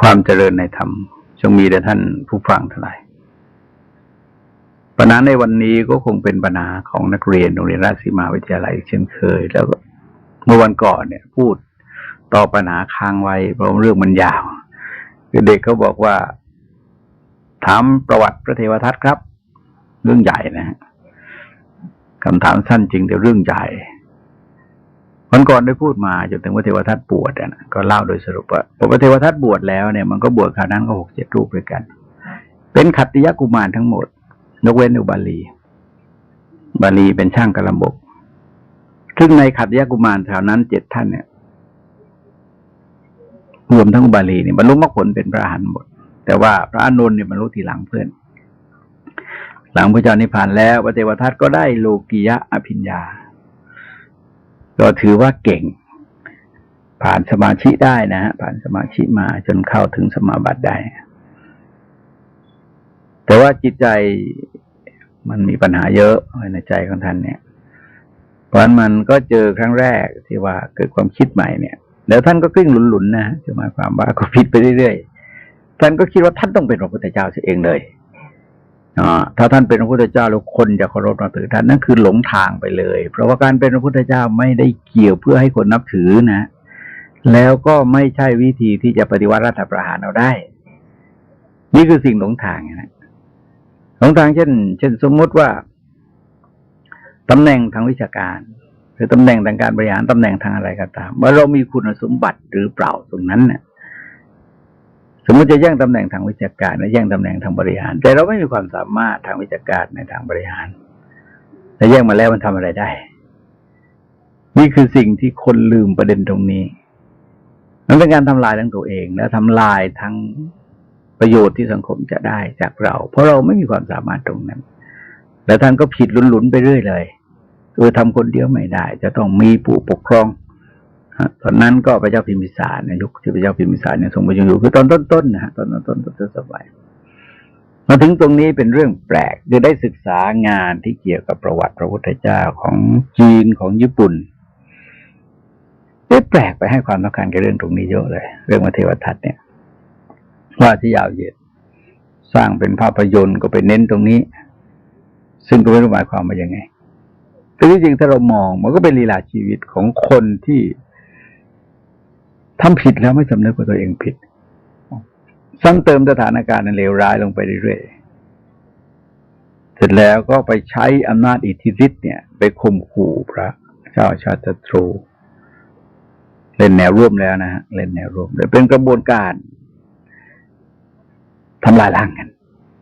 ความเจริญในธรรมจงมีแด่ท่านผู้ฟังทั้งหลายปัญหาในวันนี้ก็คงเป็นปัญหาของนักเรียนโรงเรียนราชสีมาวิทยาลัยเช่นเคย แล้วเมื่อวันก่อนเนี่ย พูดต่อปัญหาค้างไว้เพราะเรื่องมันยาวคือเด็กเขาบอกว่า ถามประวัติพระเทวทัตครับ เรื่องใหญ่นะฮะคำถามสั้นจริงแต่เรื่องใหญ่ วันก่อนได้พูดมาจนถึงพระเทวทัตบวชนะก็เล่าโดยสรุปว่าพอพระเทวทัตบวชแล้วเนี่ยมันก็บวชคราวนั้นก็หกเจ็ดรูปด้วยกัน เป็นขัตติยกุมารทั้งหมดยกเว้นอุบาลี บาลีเป็นช่างกระบกซึ่งในขัตติยกุมารแถวนั้นเจ็ดท่านเนี่ยรวมทั้งอุบาลีเนี่ยบรรลุมรรคผลเป็นพระอรหันต์หมด แต่ว่าพระอานนเนี่ยบรรลุทีหลังเพื่อน หลังพระเจ้านิพพานแล้วพระเทวทัตก็ได้โลกิยะอภิญญา ก็ถือว่าเก่ง ผ่านสมาธิได้นะฮะผ่านสมาธิมาจนเข้าถึงสมาบัติได้ แต่ว่าจิตใจมันมีปัญหาเยอะในใจของท่านเนี่ยเพราะมันก็เจอครั้งแรกที่ว่าเกิดความคิดใหม่เนี่ยแล้วท่านก็กลิ้งหลุนๆนะจะหมายความว่าก็ผิดไปเรื่อยๆท่านก็คิดว่าท่านต้องเป็นพระพุทธเจ้าเสียเองเลย ถ้าท่านเป็นพระพุทธเจ้าแล้วคนจะเคารพนับถือท่านนั่นคือหลงทางไปเลย เพราะว่าการเป็นพระพุทธเจ้าไม่ได้เกี่ยวเพื่อให้คนนับถือนะ แล้วก็ไม่ใช่วิธีที่จะปฏิวัติรัฐประหารเอาได้ นี่คือสิ่งหลงทางนะหลงทางเช่น เช่นสมมติว่าตำแหน่งทางวิชาการ หรือตำแหน่งทางการบริหารตำแหน่งทางอะไรก็ตามว่าเรามีคุณสมบัติหรือเปล่าตรงนั้นเนี่ย สมมติจะแย่งตำแหน่งทางวิชาการและแย่งตำแหน่งทางบริหาร แต่เราไม่มีความสามารถทางวิชาการในทางบริหารแต่แย่งมาแล้วมันทำอะไรได้ นี่คือสิ่งที่คนลืมประเด็นตรงนี้มันเป็นการทำลายทั้งตัวเอง และทำลายทั้งประโยชน์ที่สังคมจะได้จากเรา เพราะเราไม่มีความสามารถตรงนั้น แล้วท่านก็ผิดหลุนๆไปเรื่อยเลยคือทำคนเดียวไม่ได้ จะต้องมีผู้ปกครอง ตอนนั้นก็พระเจ้าพิมพิสารในยุคที่พระเจ้าพิมพิสารเนี่ยทรงประยุอยู่คือตอนต้นๆนะฮะตอนต้นๆต้นสมัยมาถึงตรงนี้เป็นเรื่องแปลกคือได้ศึกษางานที่เกี่ยวกับประวัติพระพุทธเจ้าของจีนของญี่ปุ่นได้แปลกไปให้ความสำคัญกับเรื่องตรงนี้เยอะเลย เรื่องมาเทวทัตเนี่ย ว่าที่ยาวเหยียดสร้างเป็นภาพยนตร์ก็ไปเน้นตรงนี้ ซึ่งก็ไม่รู้หมายความว่ายังไงแต่ที่จริงถ้าเรามองมันก็เป็นลีลาชีวิตของคนที่ ทำผิดแล้วไม่สำนึกว่าตัวเองผิดซ้ำเติมสถานการณ์ในเลวร้ายลงไปเรื่อยๆ เสร็จแล้วก็ไปใช้อำนาจอิทธิฤทธิ์เนี่ย ไปข่มขู่พระเจ้าชาติตรู เล่นแนวร่วมแล้วนะฮะ เล่นแนวร่วมเลยเป็นกระบวนการทำลายล้างกัน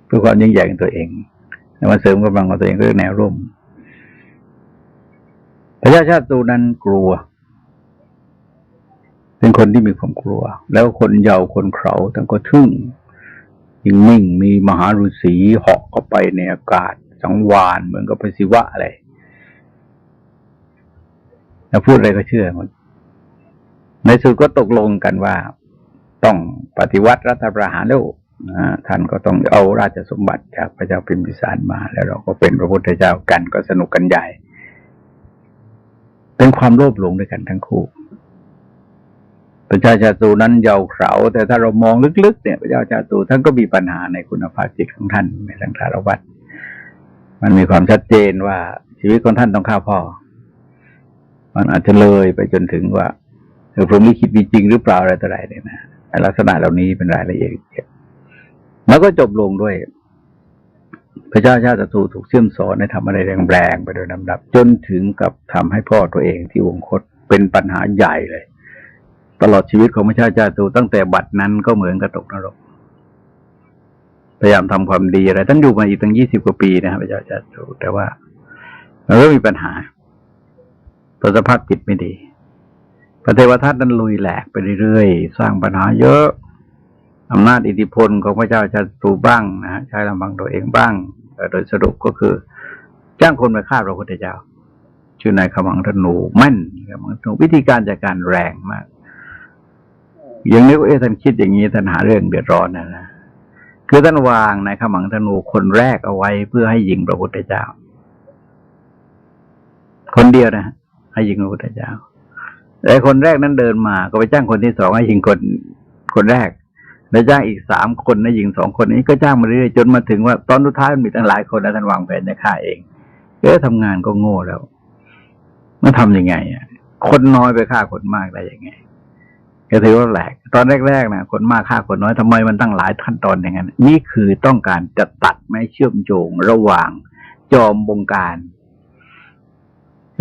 เพื่อความยิ่งใหญ่ของตัวเองแล้วมาเสริมกำลังของตัวเองก็เรียกแนวร่วมพระเจ้าชาติตูนั้นกลัว เป็นคนที่มีความกลัว แล้วคนเยาว์คนเขาทั้งก็ทึ่งยิ่งนิ่งมีมหาฤาษีเหาะเข้าไปในอากาศ สังวานเหมือนกับพระศิวะอะไรแล้วพูดอะไรก็เชื่อหมดในสุดก็ตกลงกันว่าต้องปฏิวัติรัฐประหารแล้วท่านก็ต้องเอาราชสมบัติจากพระเจ้าพิมพิสารมา แล้วเราก็เป็นพระพุทธเจ้ากันก็สนุกกันใหญ่ เป็นความโลภหลงด้วยกันทั้งคู่ พระเจ้าชาตูนั้นเยาว์เขาแต่ถ้าเรามองลึกๆ เนี่ยพระเจ้าชาตูท่านก็มีปัญหาในคุณภาพจิตของท่านในทางสารวัตมันมีความชัดเจนว่าชีวิตของท่านต้องข้าพ่อ มันอาจจะเลยไปจนถึงว่าเออพรหมลิขิตมีจริงหรือเปล่าอะไรต่ออะไรเนี่ยนะลักษณะเหล่านี้เป็นรายละเอียดแล้วก็จบลงด้วย พระเจ้าชาติตูถูกเชื่อมสอนในทำอะไรแรงๆไปโดยลำดับ จนถึงกับทำให้พ่อตัวเองที่วงคตเป็นปัญหาใหญ่เลย ตลอดชีวิตของพระเจ้าจาตุตั้งแต่บัดนั้นก็เหมือนกับตกนรก พยายามทำความดีอะไรท่านอยู่มาอีกตั้งยี่สิบกว่าปีนะครับพระเจ้าจาตุแต่ว่ามันก็มีปัญหาตัวสภาพจิตไม่ดีพระเทวทัตนั้นลุยแหลกไปเรื่อยๆ สร้างปัญหาเยอะอำนาจอิทธิพลของพระเจ้าจาตุบ้างนะใช้ลำบังตัวเองบ้างโดยสรุปก็คือ จ้างคนมาฆ่าพระพุทธเจ้าชื่อนายขมังธนูแม่นขมังธนูวิธีการจัดการแรงมาก ย่างนี้เอ๊ะท่านคิดอย่างนี้ท่านหาเรื่องเดือดร้อนนะนะคือท่านวางในขมังธนูคนแรกเอาไว้เพื่อให้ยิงพระพุทธเจ้า คนเดียวนะให้ยิงพระพุทธเจ้าแต่คนแรกนั้นเดินมา ก็ไปจ้างคนที่สองให้ยิงคนคนแรกแล้วจ้างอีกสามคนนะหญิงสองคนนี้ก็จ้างมาเรื่อยจนมาถึงว่าตอนสุดท้ายมันมีตั้งหลายคนแล้วท่านวางแผนจะฆ่าเองเอ๊ะทำงานก็โง่แล้วมันทำยังไงอะคนน้อยไปฆ่าคนมากได้ยังไง ก็ถือว่าแปลกตอนแรกๆนะคนมากฆ่าคนน้อยทำไมมันตั้งหลายขั้นตอนอย่างนั้น นี่คือต้องการจะตัดไม่เชื่อมโยงระหว่างจอมบงการ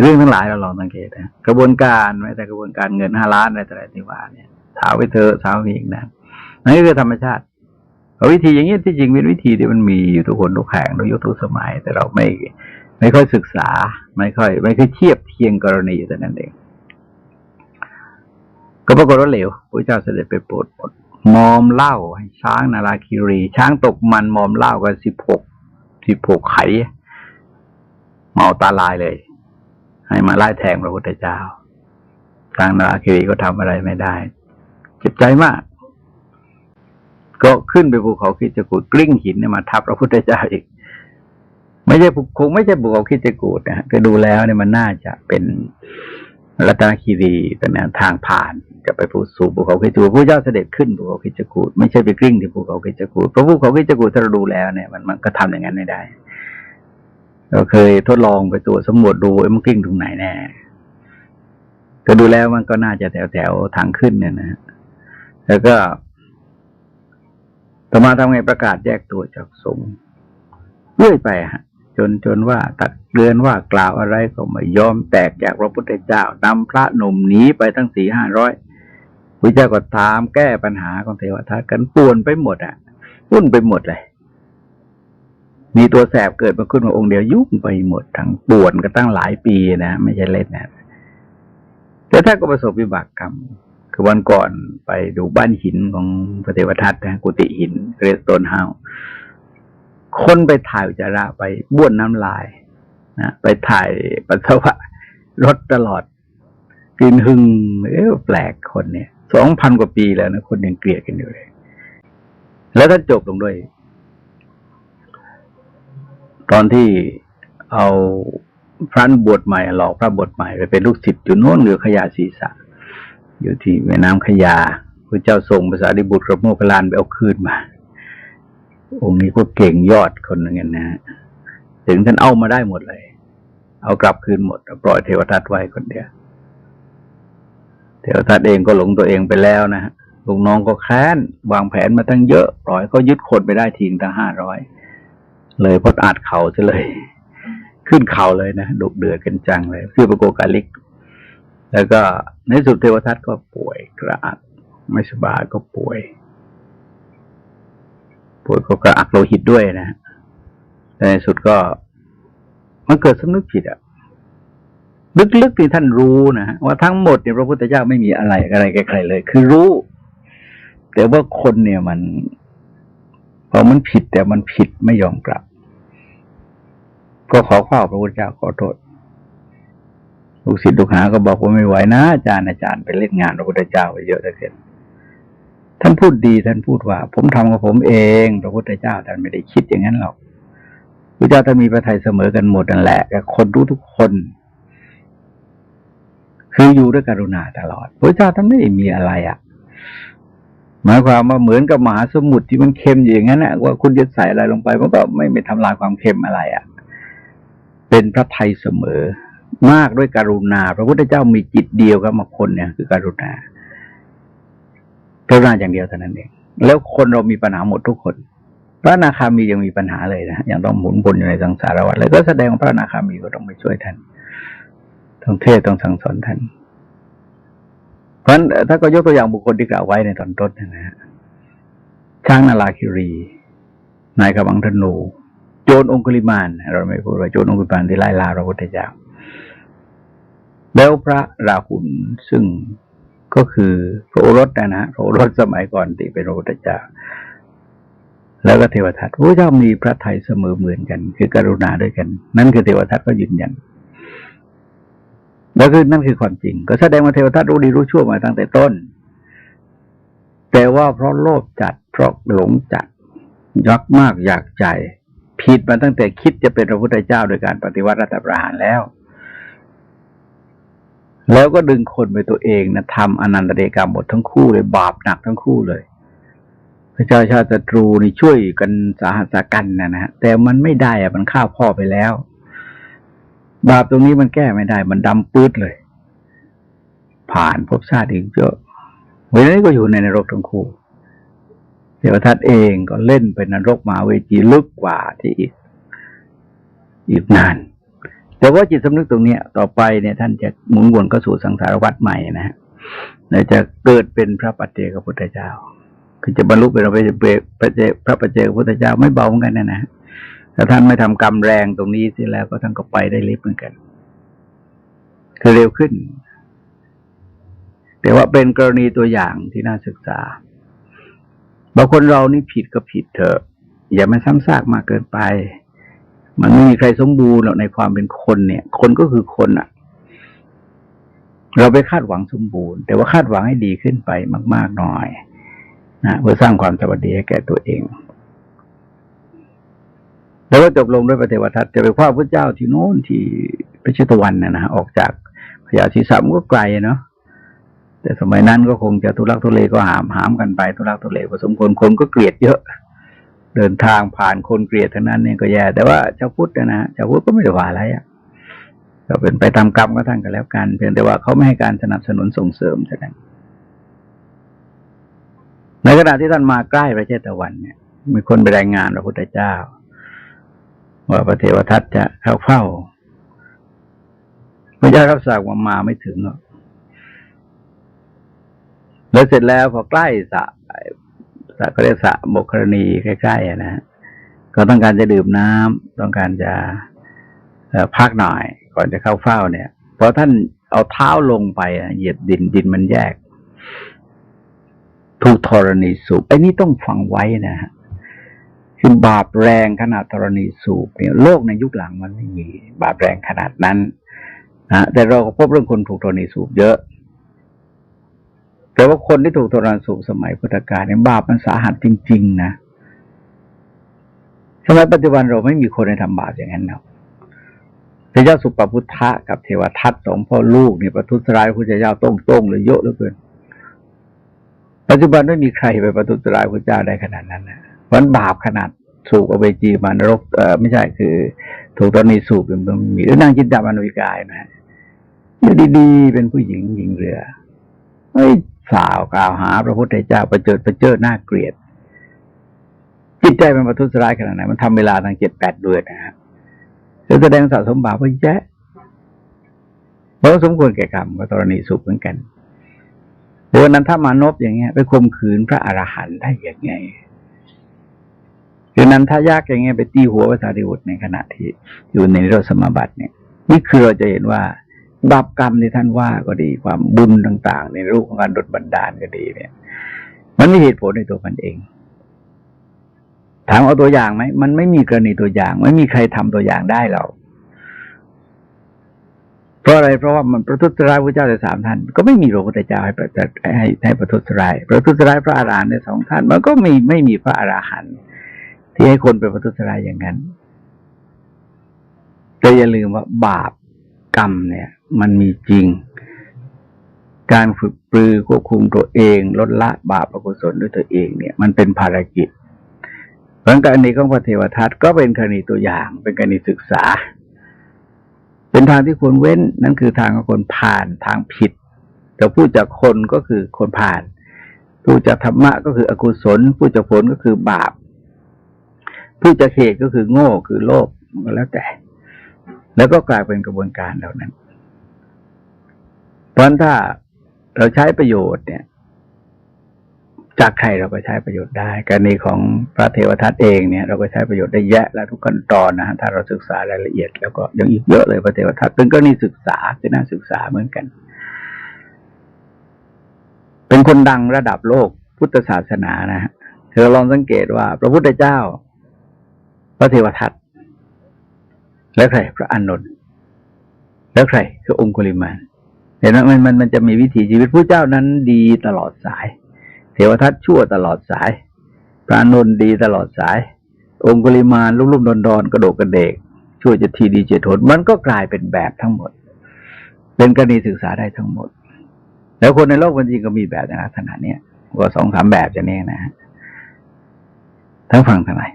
เรื่องทั้งหลายเราลองสังเกตนะกระบวนการไม่แต่กระบวนการเงินห้าล้านอะไรต่ออะไรที่ว่าเนี่ยถามไปเธอะถามอีกนะนั่คือธรรมชาติวิธีอย่างนี้ที่จริงเป็นวิธีที่มันมีอยู่ทุกคนทุกแห่งทุกยุคทุกสมัย แต่เราไม่ไม่ค่อยศึกษา ไม่ค่อย ไม่ค่อยเทียบเทียงกรณีแต่นั้นเอง ปรากฏว่าเหลวพระเจ้าเสด็จไปโปรดหมอมเหล้าให้ช้างนาราคิรี ช้างตกมันมอมเหล้ากันสิบหกสิบหกไขเมาตาลายเลย ให้มาไล่แทงพระพุทธเจ้าช้างนาราคิรีก็ทำอะไรไม่ได้ เจ็บใจมาก ก็ขึ้นไปภูเขาคิดจะกูดกลิ้งหินเนี่ยมาทับพระพุทธเจ้าอีก ไม่ใช่คงไม่ใช่ภูเขาคิดจะกูดนะฮะก็ดูแล้วเนี่ยมันน่าจะเป็นรัตนคีรีเป็นแนวทางผ่าน จะไปภูสู่ภูเขาคิจกูพระเจ้าเสด็จขึ้นภูเขาคิจกูดไม่ใช่ไปกลิ้งที่ภูเขาคิจกูดเพราะภูเขาคิจกูดถ้าเราดูแล้วเนี่ยมันมันก็ทำอย่างนั้นไม่ได้ เราเคยทดลองไปตัวจสำรวจดูไอ้มันกลิ้งตรงไหนแน่ก็ดูแล้วมันก็น่าจะแถวแถวทางขึ้นเนี่ยนะฮะแล้วก็ต่อมาทำไงประกาศแยกตัวจากสงฆ์เรื่อยไปฮะจนจนว่าตักเตือนว่ากล่าวอะไรก็ไม่ยอมแตกจากพระพุทธเจ้านำพระหนุ่มหนีไปตั้งสี่ห้าร้อย พระเจ้าก็ตามแก้ปัญหาของเทวทัตกันป่วนไปหมดอะวุ่นไปหมดเลย มีตัวแสบเกิดมาขึ้นมาองค์เดียวยุ่งไปหมดทั้งป่วนก็ตั้งหลายปีนะไม่ใช่เล่นนะแต่ถ้าก็ประสบวิบากกรรมคือวันก่อนไปดูบ้านหินของพระเทวทัตนะกุฏิหินเรสโตนเฮาคนไปถ่ายอุจจาระไปบ้วนน้ำลายนะไปถ่ายปัสสาวะรถตลอดกินหึงเอ๊ะแปลกคนเนี่ย สองพันกว่าปีแล้วนะคนยังเกลียดกันอยู่เลย แล้วถ้าจบลงด้วย ตอนที่เอาพระบวชใหม่หลอกพระบวชใหม่ไปเป็นลูกศิษย์อยู่โน้นเหลือขยะศีรษะอยู่ที่แม่น้ำขยาพระเจ้าส่งภาษาดิบุตรกับโมคคลลานไปเอาคืนมา องค์นี้ก็เก่งยอดคนหนึ่งนะฮะถึงท่านเอามาได้หมดเลย เอากลับคืนหมด ปล่อยเทวทัตไว้คนเดียว เทวทัตเองก็หลงตัวเองไปแล้วนะฮะลูกน้องก็แค้นวางแผนมาตั้งเยอะ ปล่อยก็ยึดคนไปได้ทิ้งตั้งห้าร้อยเลยพดอาจเขาจะเลย ขึ้นเขาเลยนะดุเดือดกันจังเลยคือประโกกาลิก แล้วก็ในสุดเทวทัตก็ป่วยกระอักไม่สบายก็ป่วย ป่วยก็กระอักโลหิตด้วยนะในสุดก็มันเกิดสำนึกผิดอะ ลึกๆที่ท่านรู้นะว่าทั้งหมดเนี่ยพระพุทธเจ้าไม่มีอะไรอะไรใครๆเลย คือรู้ แต่ว่าคนเนี่ยมันพอมันผิดแต่มันผิดไม่ยอมกลับ ก็ขอข้าพระพุทธเจ้าขอโทษลูกศิษย์ลูกหาก็บอกว่าไม่ไหวนะอาจารย์อาจารย์ไปเล่นงานพระพุทธเจ้าไปเยอะเหลือเกินท่านพูดดีท่านพูดว่า ผมทำกับผมเองพระพุทธเจ้าท่านไม่ได้คิดอย่างนั้นหรอกพระเจ้าท่านมีพระทัยเสมอกันหมดนั่นแหละกับคนรู้ทุกคน คืออยู่ด้วยกรุณาตลอด พระเจ้าท่านไม่ได้มีอะไรอะ หมายความว่าเหมือนกับมหาสมุทรที่มันเค็มอย่างนั้นนะว่าคุณจะใส่อะไรลงไปมันก็ไม่ไม่ทำลายความเค็มอะไรอะ เป็นพระไทยเสมอ มากด้วยกรุณา พระพุทธเจ้ามีจิตเดียวกับมาคนเนี่ย คือ กรุณากรุณาอย่างเดียวเท่านั้นเองแล้วคนเรามีปัญหาหมดทุกคน พระอนาคามียังมีปัญหาเลยนะยังต้องหมุนวนอยู่ในสังสารวัฏเลยก็แสดงว่าพระอนาคามีก็ต้องไปช่วยท่าน ต้องเทศต้องสั่งสอนท่าน เพราะฉะนั้นถ้าก็ยกตัวอย่างบุคคลที่กล่าวไว้ในตอนต้นนะฮะช้างนาลาคิรี นายกบังธนูโจรองคุลิมาน เราไม่พูดว่าโจรองคุลิมานที่ไล่ล่าพระพุทธเจ้าแล้วพระราหุลซึ่งก็คือพระโอรสนะนะพระโอรสสมัยก่อนที่เป็นพระพุทธเจ้าแล้วก็เทวทัตพระเจ้ามีพระไทยเสมอเหมือนกัน คือกรุณาด้วยกัน นั่นคือเทวทัตก็ยืนยัน แล้วคือนั่นคือความจริง ก็แสดงว่าเทวทัตรู้ดีรู้ชั่วมาตั้งแต่ต้น แต่ว่าเพราะโลภจัดเพราะหลงจัดยักมากอยากใจ ผิดมาตั้งแต่คิดจะเป็นพระพุทธเจ้าโดยการปฏิวัติรัฐประหารแล้ว แล้วก็ดึงคนไปตัวเองนะทำอนันตเดกรรมหมดทั้งคู่เลยบาปหนักทั้งคู่เลย พระเจ้าชาติตรูนี่ช่วยกันสาหัสกันนะนะฮะแต่มันไม่ได้อะมันฆ่าพ่อไปแล้ว บาปตรงนี้มันแก้ไม่ได้ มันดำปื้ดเลย ผ่านภพชาติอีกเยอะเวลานี้ก็อยู่ในนรกทั้งคู่เทวทัตเองก็เล่นเป็นนรกมาเวจีลึกกว่าที่อีกอีกนาน แต่ว่าจิตสำนึกตรงนี้ต่อไปเนี่ยท่านจะหมุนวนเข้าสู่สังสารวัฏใหม่นะฮะและจะเกิดเป็นพระปัจเจกพุทธเจ้า คือจะบรรลุเป็นพระปัจเจกพระปัจเจกพุทธเจ้าไม่เบาเหมือนกันนะนะ ถ้าท่านไม่ทำกรรมแรงตรงนี้เสิแล้วก็ท่านก็ไปได้เร็วเหมือนกัน คือเร็วขึ้น แต่ว่าเป็นกรณีตัวอย่างที่น่าศึกษาบางคนเรานี่ผิดก็ผิดเถอะ อย่ามาซ้ำซากมากเกินไป มันไม่มีใครสมบูรณ์หรอกในความเป็นคนเนี่ย คนก็คือคนอะเราไปคาดหวังสมบูรณ์ แต่ว่าคาดหวังให้ดีขึ้นไปมาก ๆ หน่อยนะเพื่อสร้างความสวัสดีให้แก่ตัวเอง แล้วก็จบลงด้วยปฏิวัติจะไปคว้าพระเจ้าที่โน้นที่พระเชตวันนะนะออกจากพญาศีสามก็ไกลเนาะแต่สมัยนั้นก็คงจะทุรักทุเลก็หามหามกันไปทุรักทุเลผสมคนคนก็เกลียดเยอะ เดินทางผ่านคนเกลียดทั้งนั้นเนี่ยก็แย่แต่ว่าชาวพุทธนะชาวพุทธก็ไม่ได้ว่าอะไรอะก็เป็นไปตามกรรมก็ท่านกันแล้วกัน เพียงแต่ว่าเขาไม่ให้การสนับสนุนส่งเสริมเท่านั้นในขณะที่ท่านมาใกล้พระเจตะวันเนี่ยมีคนไปรายงานพระพุทธเจ้า ว่าพระเทวทัตจะเข้าเฝ้าพระเจ้ารับสั่งว่ามาไม่ถึงหรอกแล้วเสร็จแล้วพอใกล้สระสระก็เรียกสระบกรณีใกล้ๆนะก็ต้องการจะดื่มน้ำต้องการจะพักหน่อย ก่อนจะเข้าเฝ้าเนี่ยพอท่านเอาเท้าลงไปเหยียบดินดินมันแยกถูกธรณีสูบไอ้นี่ต้องฟังไว้นะฮะ คือบาปแรงขนาดธรณีสูบเนี่ยโลกในยุคหลังมันไม่มีบาปแรงขนาดนั้นนะแต่เราก็พบเรื่องคนถูกธรณีสูบเยอะ แต่ว่าคนที่ถูกทรณีสูบสมัยพุทธกาลเนี่ยบาปมันสาหัสจริง ๆ นะสมัยปัจจุบันเราไม่มีคนในทำบาปอย่างนั้นแล้วพระเจ้าสุปพุทธะกับเทวทัตสองพ่อลูกเนี่ยประทุษร้ายพระเจ้าต้งต้งเลยเยอะเหลือเกิน ปัจจุบันไม่มีใครไปประทุษร้ายพระเจ้าได้ขนาดนั้นนะ มันบาปขนาดสูบอเวจีมานรกเออไม่ใช่คือ ถูกตอนนี้สูบมันมีหรือนางจินดามานวิกายนะฮะอยู่ดีๆเป็นผู้หญิงหญิงเรือเฮ้ยสาวกล่าวหา พระพุทธเจ้าประเจิดประเจิดน่าเกลียด จิตใจมันประทุษร้ายขนาดไหนมันทำเวลาตั้งเจ็ดแปดเดือนนะครับจะแสดงสะสมบาปว่าแย่เพราะสมควรแก่กรรมก็กรณีสุขเหมือนกันเดี๋ยวนั้นถ้ามานบอย่างเงี้ย ไปข่มขืนพระอรหันต์ได้ยังไง นั้นถ้ายากอย่างเงี้ยไปตีหัวพระสารีบุตรในขณะที่อยู่ในนิโรธสมาบัติเนี่ย นี่คือเราจะเห็นว่าบาปกรรมที่ท่านว่าก็ดีความบุญต่าง ๆ ในรูปของการดดบันดาลก็ดีเนี่ย มันมีเหตุผลในตัวมันเอง ถามเอาตัวอย่างไหมมันไม่มีกรณีตัวอย่าง ไม่มีใครทำตัวอย่างได้เราเพราะอะไรเพราะว่ามันประทุษร้ายพระเจ้าแต่สามท่าน ก็ไม่มีพระพุทธเจ้าให้ประให้ให้ประทุษร้ายประทุษร้ายพระอาหารหันต์ในสองท่าน มันก็มีไม่มีพระอาหารหันต์ ที่ให้คนไปประทุษร้ายอย่างนั้น แต่อย่าลืมว่าบาปกรรมเนี่ย มันมีจริง การฝึกปรือควบคุมตัวเอง ลดละบาปอกุศลด้วยตัวเองเนี่ย มันเป็นภารกิจเพราะการนี้ของพระเทวทัตก็เป็นกรณีตัวอย่าง เป็นกรณีศึกษา เป็นทางที่ควรเว้นนั่นคือทางของคนผ่านทางผิดแต่พูดจากคนก็คือคนผ่าน พูดจากธรรมะก็คืออกุศล พูดจากผลก็คือบาป พูดจากเหตุก็คือโง่คือโลภก็แล้วแต่ แล้วก็กลายเป็นกระบวนการเหล่านั้น เพราะถ้าเราใช้ประโยชน์เนี่ย จากใครเราก็ใช้ประโยชน์ได้กรณีของพระเทวทัตเองเนี่ย เราก็ใช้ประโยชน์ได้แยะและทุกขั้นตอนนะฮะถ้าเราศึกษารายละเอียด แล้วก็ยังอีกเยอะเลยพระเทวทัตเป็นกรณีศึกษาเป็น่าศึกษาเหมือนกัน เป็นคนดังระดับโลกพุทธศาสนานะฮะเธอลองสังเกตว่า พระพุทธเจ้า พระเทวทัตและใครพระอานนท์แล้วใครคือองคุลิมานเห็นไหมมันมันมันจะมีวิถีชีวิตผู้เจ้านั้นดีตลอดสาย เทวทัตชั่วตลอดสาย พระนนท์ดีตลอดสาย องคุลิมานลุ่มลุ่มดอนดนกระโดกกระเดกชั่วจะทีดีเจตนมันก็กลายเป็นแบบทั้งหมด เป็นกรณีศึกษาได้ทั้งหมด แล้วคนในโลกจริงก็มีแบบในลักษณะเนี้ยว่าสองสามแบบจะนี้นะฮะทั้งฟังทั้งหลาย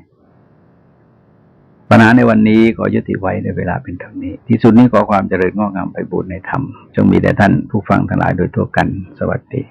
ปัญหาในวันนี้ขอยุติไว้ในเวลาเป็นเท่านี้ ที่สุดนี้ขอความเจริญงอกงามไปบูรณนธรรมจงมีแด่ท่านผู้ฟังทั้งหลายโดยทั่วกัน สวัสดี